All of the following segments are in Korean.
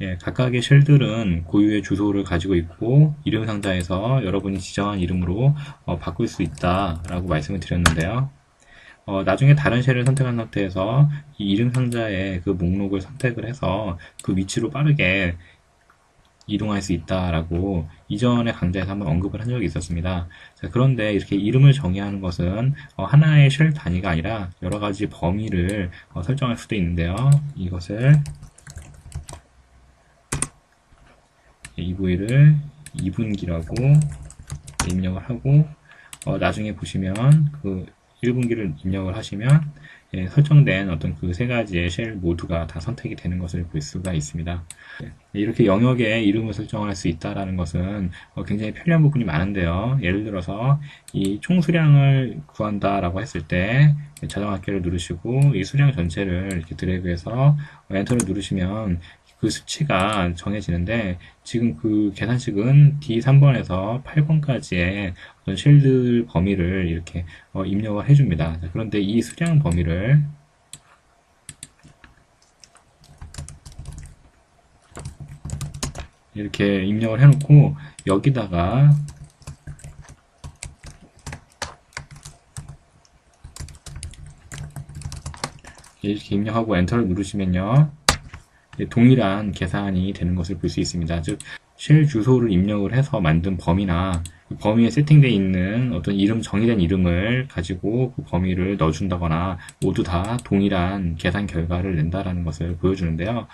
예, 각각의 쉘들은 고유의 주소를 가지고 있고 이름 상자에서 여러분이 지정한 이름으로 어, 바꿀 수 있다라고 말씀을 드렸는데요. 어, 나중에 다른 쉘을 선택한 상태에서 이 이름 상자의 그 목록을 선택을 해서 그 위치로 빠르게 이동할 수 있다라고 이전에 강좌에서 한번 언급을 한 적이 있었습니다. 자, 그런데 이렇게 이름을 정의하는 것은 어, 하나의 쉘 단위가 아니라 여러 가지 범위를 어, 설정할 수도 있는데요. 이것을 이 부위를 2분기라고 입력을 하고 어, 나중에 보시면 그 1분기를 입력을 하시면 예, 설정된 어떤 그 세 가지의 쉘 모두가 다 선택이 되는 것을 볼 수가 있습니다. 예, 이렇게 영역에 이름을 설정할 수 있다는 것은 어, 굉장히 편리한 부분이 많은데요. 예를 들어서 이 총 수량을 구한다라고 했을 때 자동 합계를 누르시고 이 수량 전체를 이렇게 드래그해서 엔터를 누르시면 그 수치가 정해지는데 지금 그 계산식은 D3번에서 8번까지의 어떤 쉴드 범위를 이렇게 어, 입력을 해줍니다. 자, 그런데 이 수량 범위를 이렇게 입력을 해놓고 여기다가 이렇게 입력하고 엔터를 누르시면요. 동일한 계산이 되는 것을 볼 수 있습니다. 즉, 쉘 주소를 입력을 해서 만든 범위나 그 범위에 세팅되어 있는 어떤 이름, 정의된 이름을 가지고 그 범위를 넣어준다거나 모두 다 동일한 계산 결과를 낸다라는 것을 보여주는데요.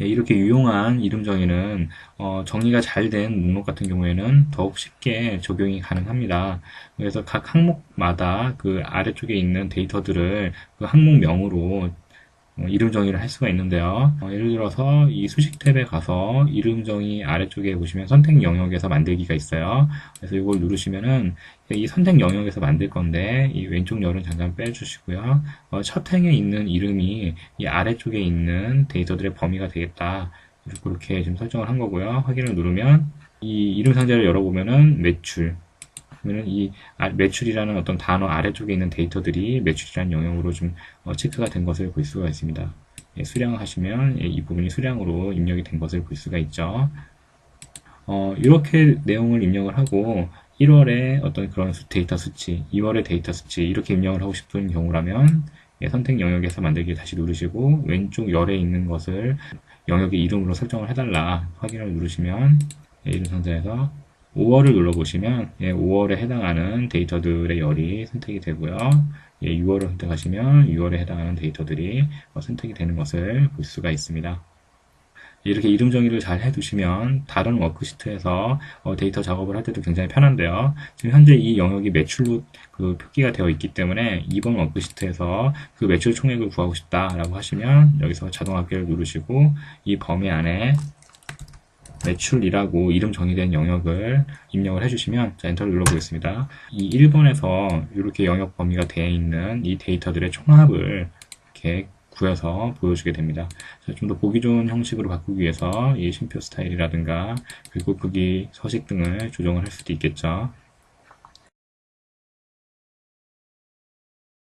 예, 이렇게 유용한 이름 정의는 어, 정리가 잘 된 목록 같은 경우에는 더욱 쉽게 적용이 가능합니다. 그래서 각 항목마다 그 아래쪽에 있는 데이터들을 그 항목명으로 어, 이름 정의를 할 수가 있는데요. 어, 예를 들어서 이 수식 탭에 가서 이름 정의 아래쪽에 보시면 선택 영역에서 만들기가 있어요. 그래서 이걸 누르시면은 이 선택 영역에서 만들 건데 이 왼쪽 열은 잠깐 빼주시고요. 어, 첫 행에 있는 이름이 이 아래쪽에 있는 데이터들의 범위가 되겠다. 그렇게 지금 설정을 한 거고요. 확인을 누르면 이 이름 상자를 열어보면은 매출, 그러면 이 아, 매출이라는 어떤 단어 아래쪽에 있는 데이터들이 매출이라는 영역으로 좀 어, 체크가 된 것을 볼 수가 있습니다. 예, 수량을 하시면 예, 이 부분이 수량으로 입력이 된 것을 볼 수가 있죠. 어, 이렇게 내용을 입력을 하고 1월에 어떤 그런 데이터 수치, 2월의 데이터 수치 이렇게 입력을 하고 싶은 경우라면 예, 선택 영역에서 만들기 다시 누르시고 왼쪽 열에 있는 것을 영역의 이름으로 설정을 해달라 확인을 누르시면 예, 이름 상자에서 5월을 눌러보시면 예, 5월에 해당하는 데이터들의 열이 선택이 되고요. 예, 6월을 선택하시면 6월에 해당하는 데이터들이 어, 선택이 되는 것을 볼 수가 있습니다. 이렇게 이름 정의를 잘 해두시면 다른 워크시트에서 어, 데이터 작업을 할 때도 굉장히 편한데요. 지금 현재 이 영역이 매출로 그 표기가 되어 있기 때문에 이번 워크시트에서 그 매출 총액을 구하고 싶다라고 하시면 여기서 자동 합계를 누르시고 이 범위 안에 매출이라고 이름 정의된 영역을 입력을 해주시면 자, 엔터를 눌러보겠습니다. 이 1번에서 이렇게 영역 범위가 되어 있는 이 데이터들의 총합을 이렇게 구해서 보여주게 됩니다. 좀 더 보기 좋은 형식으로 바꾸기 위해서 이 쉼표 스타일이라든가 그리고 크기, 서식 등을 조정을 할 수도 있겠죠.